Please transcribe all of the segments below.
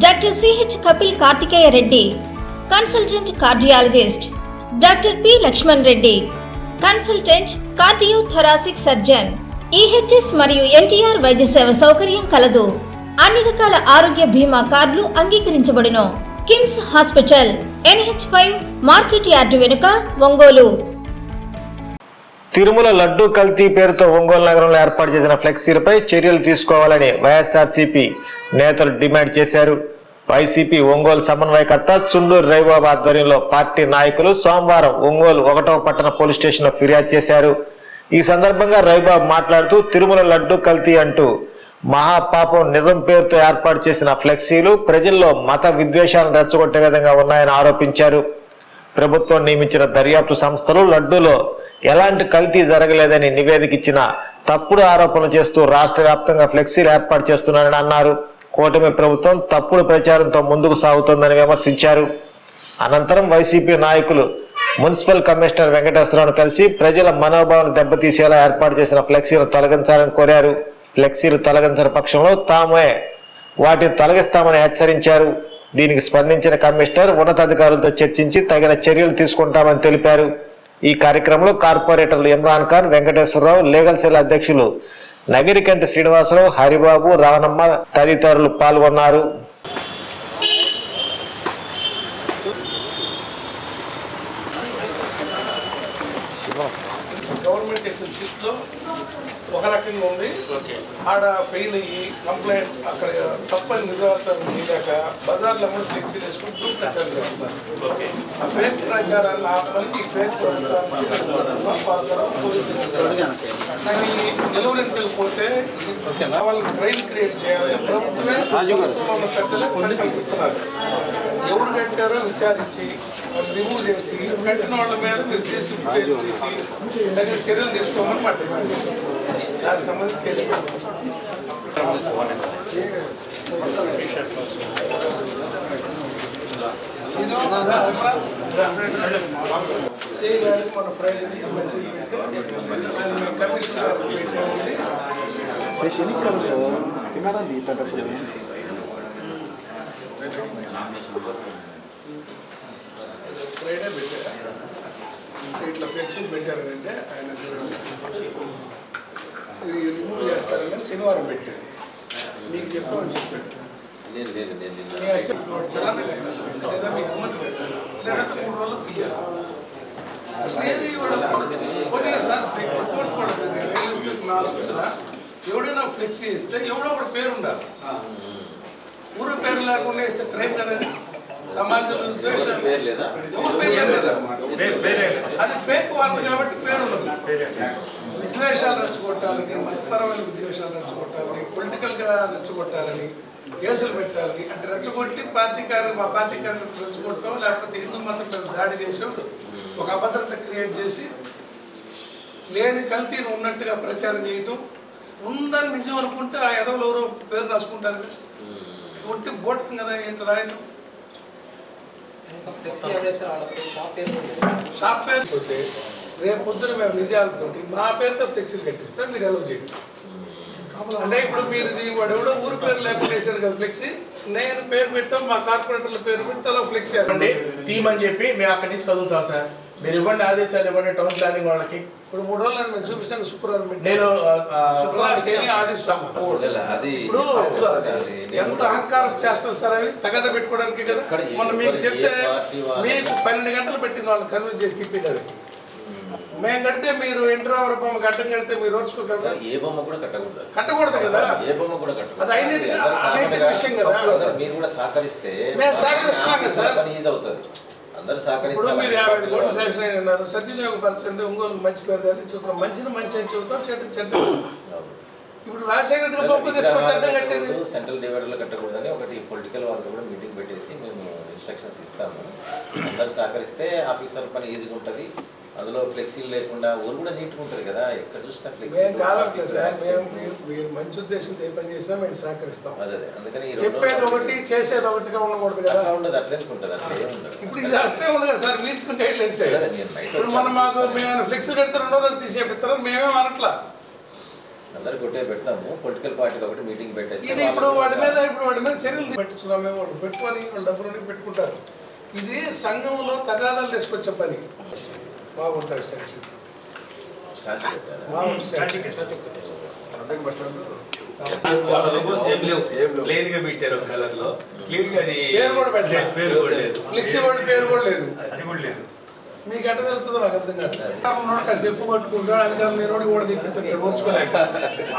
Doctor CH Kapil Karthikeya Reddy consultant cardiologist doctor P Laxman Reddy consultant cardio thoracic surgeon EHS మరియు NTR వైద్య సేవ సౌకర్యం కలదు. అన్ని రకాల ఆరోగ్య బీమా కార్డులు అంగీకరించబడును. KIMS hospital NH five market yard వెనుక ఒంగోలు. తిరుమల లడ్డూ కల్తీ పేరుతో ఒంగోలు నగరంలో ఏర్పాటు చేసిన ఫ్లెక్సీలపై చర్యలు తీసుకోవాలని వైఎస్ఆర్సీపీ నేతలు డిమాండ్ చేశారు. వైసీపీ ఒంగోలు సమన్వయకర్త చుండూరు రైబాబు ఆధ్వర్యంలో పార్టీ నాయకులు సోమవారం ఒంగోలు ఒకటవ పట్టణ పోలీస్ స్టేషన్లో ఫిర్యాదు చేశారు. ఈ సందర్భంగా రవిబాబు మాట్లాడుతూ తిరుమల లడ్డూ కల్తీ అంటూ మహాపాపం నిజం పేరుతో ఏర్పాటు చేసిన ఫ్లెక్సీలు ప్రజల్లో మత విద్వేషాలను రెచ్చగొట్టే విధంగా ఉన్నాయని ఆరోపించారు. ప్రభుత్వం నియమించిన దర్యాప్తు సంస్థలు లడ్డూలో ఎలాంటి కల్తీ జరగలేదని నివేదిక ఇచ్చిన తప్పుడు ఆరోపణలు చేస్తూ రాష్ట్ర వ్యాప్తంగా ఫ్లెక్సీలు ఏర్పాటు చేస్తున్నారని అన్నారు. కూటమి ప్రభుత్వం తప్పుడు ప్రచారంతో ముందుకు సాగుతోందని విమర్శించారు. అనంతరం వైసీపీ నాయకులు మున్సిపల్ కమిషనర్ వెంకటేశ్వరరావును కలిసి ప్రజల మనోభావాలను దెబ్బతీసేలా ఏర్పాటు చేసిన ఫ్లెక్సీలు తొలగించాలని కోరారు. ఫ్లెక్సీలు తొలగించిన పక్షంలో తామే వాటిని తొలగిస్తామని హెచ్చరించారు. దీనికి స్పందించిన కమిషనర్ ఉన్నతాధికారులతో చర్చించి తగిన చర్యలు తీసుకుంటామని తెలిపారు. ఈ కార్యక్రమంలో కార్పొరేటర్లు ఇమ్రాన్ ఖాన్ వెంకటేశ్వరరావు లీగల్ సెల్ అధ్యక్షులు నగిరికంటి శ్రీనివాసరావు హరిబాబు రావణమ్మ తదితరులు పాల్గొన్నారు. గవర్నమెంట్ ఒక రకంగా ఉంది. ఆడ ఫెయిల్ అయ్యి కంప్లైంట్ అక్కడ తప్పని నిర్వాహకం చేయలేక బజార్లో కూడా ఫ్లెక్సీలు వేసుకుని గ్రూప్ ప్రచారం చేస్తున్నారు. ఆ ఫేక్ ప్రచారాన్ని ఆపమని ఈ ఫేక్ ప్రచారాన్ని నిలువరించకపోతే వాళ్ళకి ట్రైన్ క్రియేట్ చేయాలి. ప్రభుత్వమే పెద్దలే కల్పిస్తున్నారు. ఎవరు కట్టారో విచారించి వాళ్ళు రిమూవ్ చేసి కట్టిన వాళ్ళ మీద మీరు చేసి చేసి తగిన చర్యలు తీసుకోమని మాట్లాడారు. దానికి సంబంధించి కేసు సిఐ గారికి మన ఫ్రైడే నుంచి మెసేజ్ పెడితే కమిషనర్ గారికి ఫ్రైడే పెట్టారు ఇట్లా ఫ్లెక్సీలు పెట్టారంటే ఆయన రిమూవ్ చేస్తారని శనివారం పెట్టారు మీకు చెప్పామని చెప్పాడు లేదు లేదు లేదు లేదు. మీ ఇష్టం చలానా పెట్టాలి. లేదా మీ అనుమతి పెట్టాలి లేదా మూడు రోజులు తీయాలి అసలు ఏది కూడా పోనీ సార్ మీకు రిపోర్ట్ కూడా ఉంది. రియలిస్టిక్ నా ఆలోచన ఎవడైనా ఫ్లెక్సీ ఇస్తే ఎవడో ఒకటి పేరు ఉండాలి ఊరు పేరు లేకుండా ఇస్తే క్రైమ్ కదండి సమాజంలో ద్వేషం పేరు లేదా? ఎవరు పేరు లేదు కదా అది ఫేక్ వార్త కాబట్టి పేరు ఉండదు విద్వేషాలు రెచ్చగొట్టాలని మతపరమైన విద్వేషాలు రెచ్చగొట్టాలని పొలిటికల్గా రెచ్చగొట్టాలని కేసులు పెట్టాలని అంటే రెచ్చగొట్టి పార్టీ కార్యం మా పార్టీ కార్యకర్తలు రెచ్చగొట్టడం లేకపోతే హిందూ మతం మీద దాడి చేసి ఒక అభద్రత క్రియేట్ చేసి లేని కల్తీని ఉన్నట్టుగా ప్రచారం చేయటం ఉందని నిజం అనుకుంటే ఆ ఎదవలు ఎవరో పేరు రాసుకుంటారు కదా. ఒట్టి బోటం కదా ఏంటి రాయటం షాప్ పేరు. షాప్ పేరు రేపు పొద్దున మేము నిజాలతోటి మా పేరుతో ఫ్లెక్సీలు కట్టిస్తే మీరు ఎలా చేయండి. అంటే ఇప్పుడు మీరు వాడు ఎవడో ఊరు పేరు లేకుండా వేసాడు కదా ఫ్లెక్సీ నేను పేరు పెట్టాం మా కార్పొరేటర్ల పేరు పెట్టి అలా ఫ్లెక్సీ ఇవ్వండి తీయమని చెప్పి మేము అక్కడి నుంచి కదులుతాం సార్. మీరు ఇవ్వండి ఆదేశాలు ఇవ్వండి టౌన్ ప్లానింగ్ వాళ్ళకి. ఇప్పుడు మూడు రోజులు నేను చూపిస్తాను శుక్రవారం నేను శుక్రవారం అది అది ఎంత అహంకారం చేస్తారు సార్ అవి? తగద పెట్టుకోవడానికి కదా. మొన్న మీకు చెప్తే మీకు పన్నెండు గంటలు పెట్టింది వాళ్ళు కన్విన్స్ చేసి తిప్పేది మేము కడితే మీరు ఇంటర్ అవర్ బొమ్మ గడ్డం కడితే మీరు ఓర్చుకోగలరా ఏ బొమ్మ కూడా కట్టకూడదు. కట్టకూడదు కదా? ఏ బొమ్మ కూడా కట్టకూడదు. అది విషయం కదా. మీరు కూడా సహకరిస్తే మేము సార్. ఈజీ అవుతుంది. అందరూ మీరు యాభై ఐదు కోట్లు సహకరించాలి శాంక్షన్ అయినారు సద్వినియోగపరచండి ఒంగోలు మంచి పేరు అని చూద్దాం మంచిని మంచి అని చెబుతాం చెడ్డ చెడ్డ అని చెబుతాం. ఇప్పుడు రాజశేఖర రెడ్డి కట్టేది? సెంట్రల్ కట్టకూడదని ఒకటి పొలిటికల్ కూడా మీటింగ్ పెట్టేసి మేము ఇన్స్ట్రక్షన్స్ ఇస్తాము. అందరు సహకరిస్తే ఆఫీసర్ పని ఈజీగా ఉంటుంది. అందులో ఫ్లెక్సీలు లేకుండా ఊరు కూడా నీట్గా ఉంటుంది కదా? ఎక్కడ చూసినా ఫ్లెక్సీ మంచి ఉద్దేశంతో ఏ పని చేసినా మేము సహకరిస్తాం. అదే అదే. అందుకని చెప్పేది రోజులు ఒకటి చేసేది ఒకటిగా ఉండకూడదు కదా. ఉండదు అట్లే ఉంటుంది? అట్లా ఉండదు. ఇప్పుడు ఇది అట్లే ఉంది కదా సార్ ఇచ్చిన గైడ్ లైన్స్ ఇప్పుడు మనం మాకు మేము ఫ్లెక్స్ కడితే రెండో రోజు తీసేపిస్తారు మేమేం అనట్లా అందరు కొట్టే పెడతాము పొలిటికల్ పార్టీలో ఒకటి మీటింగ్ పెట్టేస్తే ఇది ఇప్పుడు వాటి మీద ఇప్పుడు వాటి మీద చర్యలు పెట్టించుకున్నాం మేము వాళ్ళు పెట్టుకొని వాళ్ళు డబ్బులు పెట్టుకుంటారు. ఇది సంఘంలో తగాదాలు తీసుకొచ్చే పని. బాగుంటుంది స్టాచ్యూ. పెట్టారు. బాగుంటుంది స్టాచ్యూ. ప్లేన్గా పెట్టారు ఒక కలర్లో. క్లీన్గా అది పేరు కూడా పెట్టలేదు. పేరు కూడా లేదు ఫ్లెక్సీ వాడి పేరు కూడా లేదు. అది కూడా లేదు. మీకు ఎట్ట తెలుస్తుందో నాకు అర్థం కాస్త ఎక్కువ పట్టుకుంటాడు అది కాదు నేను కూడా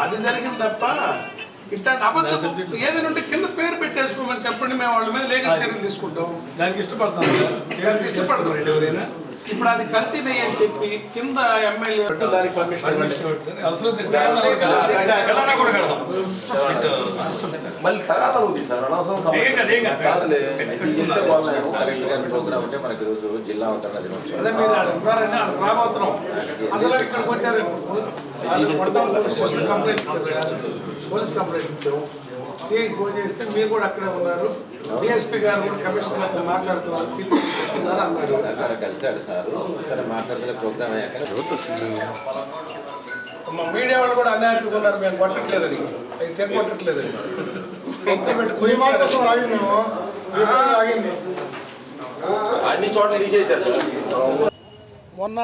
అది జరిగింది తప్ప ఇట్లాంటి అబద్ధం ఏదైనా ఉంటే కింద పేరు పెట్టేసుకోమని చెప్పండి మేము వాళ్ళ మీద లేఖ చర్యలు తీసుకుంటాం. దానికి ఇష్టపడతాం. దానికి ఇష్టపడతాం. ఎవరైనా? ఇప్పుడు అది కల్తీ నెయ్యి అని చెప్పి కింద ఎమ్మెల్యే దానికి పర్మిషన్ మళ్ళీ తగాద ఉంది సార్ అనవసరం ప్రోగ్రామ్ ఉంటే మనకి జిల్లా అవతరణ రాబోతున్నాం అందులో ఇక్కడికి వచ్చారు వాళ్ళు కొడతాం పోలీస్ కంప్లైంట్ ఇచ్చారు సార్. పోలీస్ కంప్లైంట్ ఇచ్చాము సిఐ ఫోన్ చేస్తే మీరు కూడా అక్కడే ఉన్నారు. డిఎస్పీ గారు కూడా కమిషనర్ గారితో మాట్లాడుతున్నారు. అన్నారు. అక్కడ కలిసాడు సార్. సరే మాట్లాడుతున్న ప్రోగ్రామ్ అయ్యాక మా మీడియా వాళ్ళు కూడా అన్యాయంగా ఉన్నారు. మేము కొట్టట్లేదని. అది తెగొట్టట్లేదని అన్ని చోట్ల తీసేశారు మొన్న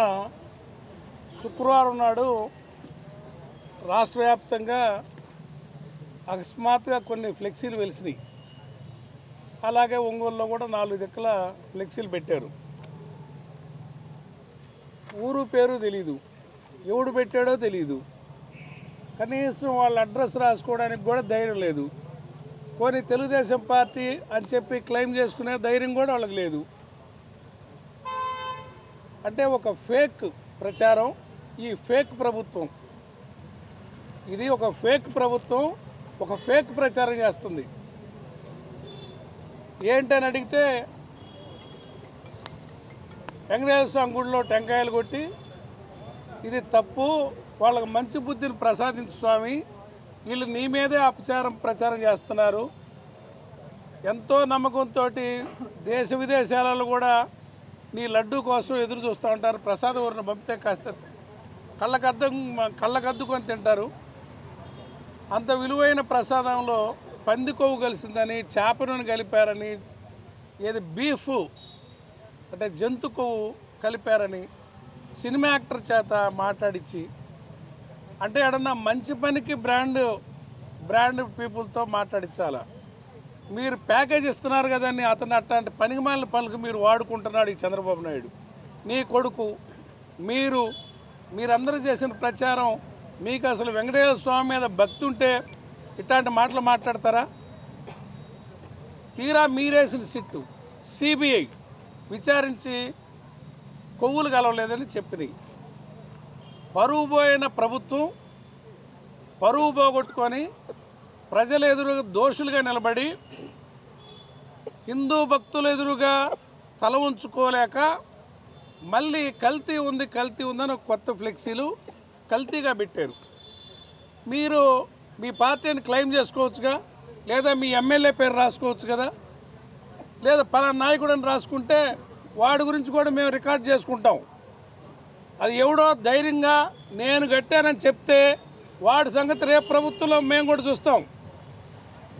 శుక్రవారం నాడు రాష్ట్ర వ్యాప్తంగా అకస్మాత్తుగా కొన్ని ఫ్లెక్సీలు వెలిసినాయి. అలాగే ఒంగోలులో కూడా నాలుగు దిక్కుల ఫ్లెక్సీలు పెట్టారు. ఊరు పేరు తెలీదు. ఎవడు పెట్టాడో తెలీదు. కనీసం వాళ్ళ అడ్రస్ రాసుకోవడానికి కూడా ధైర్యం లేదు. కొన్ని తెలుగుదేశం పార్టీ అని చెప్పి క్లెయిమ్ చేసుకునే ధైర్యం కూడా వాళ్ళకి లేదు. అంటే ఒక ఫేక్ ప్రచారం ఈ ఫేక్ ప్రభుత్వం. ఇది ఒక ఫేక్ ప్రభుత్వం ఒక ఫేక్ ప్రచారం చేస్తుంది. ఏంటని అడిగితే వెంకటేశ్వర స్వామి గుడిలో టెంకాయలు కొట్టి ఇది తప్పు వాళ్ళకి మంచి బుద్ధిని ప్రసాదించు స్వామి వీళ్ళు నీ మీదే అపచారం ప్రచారం చేస్తున్నారు. ఎంతో నమ్మకంతో దేశ విదేశాలలో కూడా నీ లడ్డు కోసం ఎదురు చూస్తూ ఉంటారు. ప్రసాద ఊరిని పంపితే కాస్త కళ్ళకద్దం కళ్ళకద్దుకొని తింటారు. అంత విలువైన ప్రసాదంలో పంది కొవ్వు కలిసిందని చేపను కలిపారని ఏది బీఫ్ అంటే జంతు కొవ్వు కలిపారని సినిమా యాక్టర్ చేత మాట్లాడించి అంటే ఎడన్నా మంచి పనికి బ్రాండ్ బ్రాండ్ పీపుల్తో మాట్లాడించాలా మీరు ప్యాకేజ్ ఇస్తున్నారు కదండి అతను అట్లాంటి పనికిమాలిన పనులకు మీరు వాడుకుంటున్నాడు ఈ చంద్రబాబు నాయుడు. నీ కొడుకు మీరు మీరందరూ చేసిన ప్రచారం మీకు అసలు వెంకటేశ్వర స్వామి మీద భక్తి ఉంటే ఇట్లాంటి మాటలు మాట్లాడతారా? తీరా మీరేసిన సిట్టు. సిబిఐ విచారించి కొవ్వులు కలవలేదని చెప్పినాయి పరువు పోయిన ప్రభుత్వం పరువు పోగొట్టుకొని ప్రజల ఎదురుగా దోషులుగా నిలబడి హిందూ భక్తుల ఎదురుగా తల ఉంచుకోలేక మళ్ళీ కల్తీ ఉంది కల్తీ ఉందని కొత్త ఫ్లెక్సీలు కల్తీగా పెట్టారు. మీరు మీ పార్టీని క్లెయిమ్ చేసుకోవచ్చుగా? లేదా మీ ఎమ్మెల్యే పేరు రాసుకోవచ్చు కదా? లేదా పలానా నాయకుడని రాసుకుంటే వాడి గురించి కూడా మేము రికార్డ్ చేసుకుంటాం. అది ఎవడో ధైర్యంగా నేను కట్టానని చెప్తే వాడి సంగతి రేపు ప్రభుత్వంలో మేము కూడా చూస్తాం.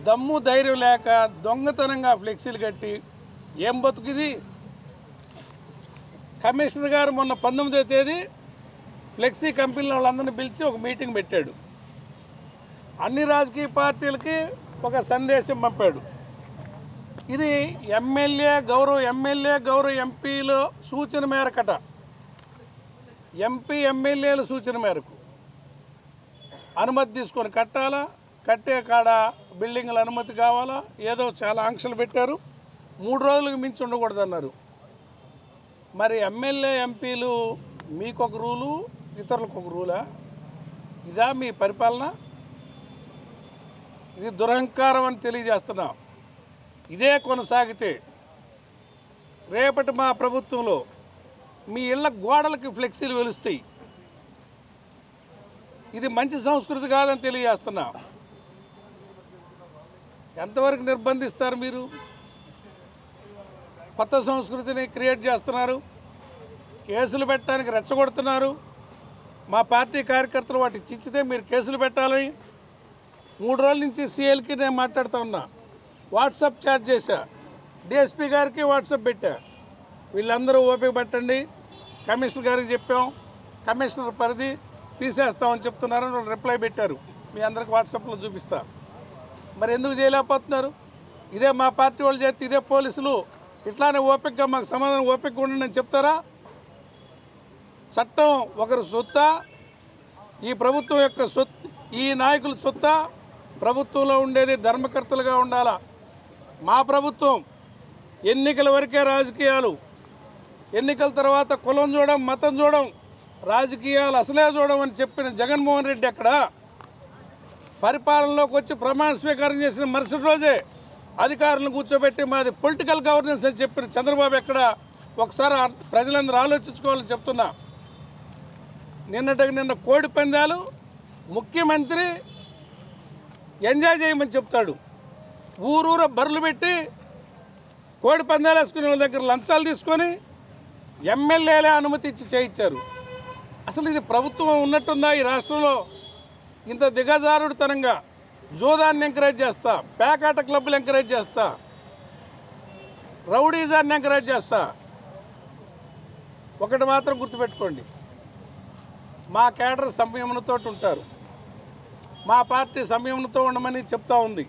దమ్ము ధైర్యం లేక దొంగతనంగా ఫ్లెక్సీలు కట్టి ఏం బతుకుది కమిషనర్ గారు మొన్న పంతొమ్మిదో తేదీ ఫ్లెక్సీ కంపెనీల వాళ్ళందరినీ పిలిచి ఒక మీటింగ్ పెట్టాడు. అన్ని రాజకీయ పార్టీలకి ఒక సందేశం పంపాడు. ఇది ఎమ్మెల్యే గౌరవ ఎమ్మెల్యే గౌరవ ఎంపీల సూచన మేరకట. ఎంపీ ఎమ్మెల్యేల సూచన మేరకు. అనుమతి తీసుకొని కట్టాలా? కట్టే కాడ బిల్డింగ్ల అనుమతి కావాలా? ఏదో చాలా ఆంక్షలు పెట్టారు. మూడు రోజులకు మించి ఉండకూడదన్నారు. మరి ఎమ్మెల్యే ఎంపీలు మీకొక రూలు ఇతరులకు ఒక రూలా? ఇదా మీ పరిపాలన? ఇది దురహంకారం అని తెలియజేస్తున్నాం. ఇదే కొనసాగితే రేపటి మా ప్రభుత్వంలో మీ ఇళ్ళ గోడలకి ఫ్లెక్సీలు వెలుస్తాయి. ఇది మంచి సంస్కృతి కాదని తెలియజేస్తున్నా. ఎంతవరకు నిర్బంధిస్తారు మీరు? కొత్త సంస్కృతిని క్రియేట్ చేస్తున్నారు. కేసులు పెట్టడానికి రెచ్చగొడుతున్నారు. మా పార్టీ కార్యకర్తలు వాటికి చిచ్చితే మీరు కేసులు పెట్టాలని మూడు రోజుల నుంచి సీఎల్కి నేను మాట్లాడుతూ ఉన్నా. వాట్సాప్ చాట్ చేశా. డిఎస్పీ గారికి వాట్సాప్ పెట్టా. వీళ్ళందరూ ఓపిక పట్టండి. కమిషనర్ గారికి చెప్పాం. కమిషనర్ పరిధి తీసేస్తామని చెప్తున్నారని వాళ్ళు రిప్లై పెట్టారు. మీ అందరికి వాట్సాప్లో చూపిస్తా. మరి ఎందుకు చేయలేకపోతున్నారు ఇదే మా పార్టీ వాళ్ళు చేస్తే ఇదే పోలీసులు. ఇట్లానే ఓపికగా మాకు సమాధానం ఓపికగా ఉండండి అని చెప్తారా? చట్టం ఒకరి సొత్త ఈ ప్రభుత్వం యొక్క సొత్ ఈ నాయకుల సొత్త ప్రభుత్వంలో ఉండేది ధర్మకర్తలుగా ఉండాలా? మా ప్రభుత్వం ఎన్నికల వరకే రాజకీయాలు ఎన్నికల తర్వాత కులం చూడడం మతం చూడడం రాజకీయాలు అసలే చూడడం అని చెప్పిన జగన్మోహన్ రెడ్డి అక్కడ పరిపాలనలోకి వచ్చి ప్రమాణ స్వీకారం చేసిన మరుసటి రోజే అధికారులను కూర్చోబెట్టి మాది పొలిటికల్ గవర్నెన్స్ అని చెప్పిన చంద్రబాబు ఎక్కడ? ఒకసారి ప్రజలందరూ ఆలోచించుకోవాలని చెప్తున్నా. నిన్నటికి నిన్న కోడి పందాలు ముఖ్యమంత్రి ఎంజాయ్ చేయమని చెప్తాడు. ఊరూర బర్రెలు పెట్టి కోడి పందాలు వేసుకునే వాళ్ళ దగ్గర లంచాలు తీసుకొని ఎమ్మెల్యేలే అనుమతి ఇచ్చి చేయించారు. అసలు ఇది ప్రభుత్వం ఉన్నట్టుందా ఈ రాష్ట్రంలో? ఇంత దిగజారుడుతనంగా జోదాన్ని ఎంకరేజ్ చేస్తా పేకాట క్లబ్లు ఎంకరేజ్ చేస్తా రౌడీజాన్ని ఎంకరేజ్ చేస్తా. ఒకటి మాత్రం గుర్తుపెట్టుకోండి. మా కేడర్ సంయమనతో ఉంటారు. మా పార్టీ సంయమనతో ఉండమని చెప్తా ఉంది.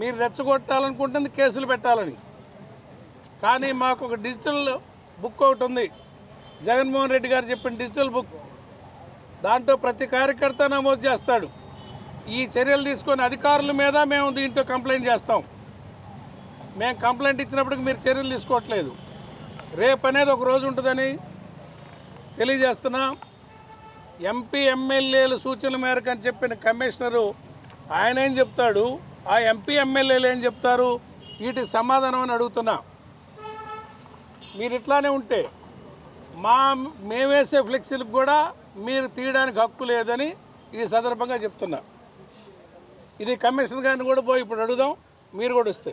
మీరు రెచ్చగొట్టాలనుకుంటుంది కేసులు పెట్టాలని. కానీ మాకు ఒక డిజిటల్ బుక్ ఒకటి ఉంది. జగన్మోహన్ రెడ్డి గారు చెప్పిన డిజిటల్ బుక్. దాంట్లో ప్రతి కార్యకర్త నమోదు చేస్తాడు. ఈ చర్యలు తీసుకొని అధికారుల మీద మేము దీంట్లో కంప్లైంట్ చేస్తాం. మేము కంప్లైంట్ ఇచ్చినప్పటికి మీరు చర్యలు తీసుకోవట్లేదు. రేపు అనేది ఒక రోజు ఉంటుందని తెలియజేస్తున్నాం. ఎంపీ ఎమ్మెల్యేల సూచనల మేరకు అని చెప్పిన కమిషనరు ఆయన ఏం చెప్తాడు? ఆ ఎంపీ ఎమ్మెల్యేలు ఏం చెప్తారు? వీటికి సమాధానం అని అడుగుతున్నా. మీరు ఇట్లానే ఉంటే మా మేమేసే ఫ్లెక్సీలకు కూడా మీరు తీయడానికి హక్కు లేదని ఈ సందర్భంగా చెప్తున్నా. ఇది కమిషనర్ గారిని కూడా పోయి ఇప్పుడు అడుగుదాం. మీరు కూడా వస్తే.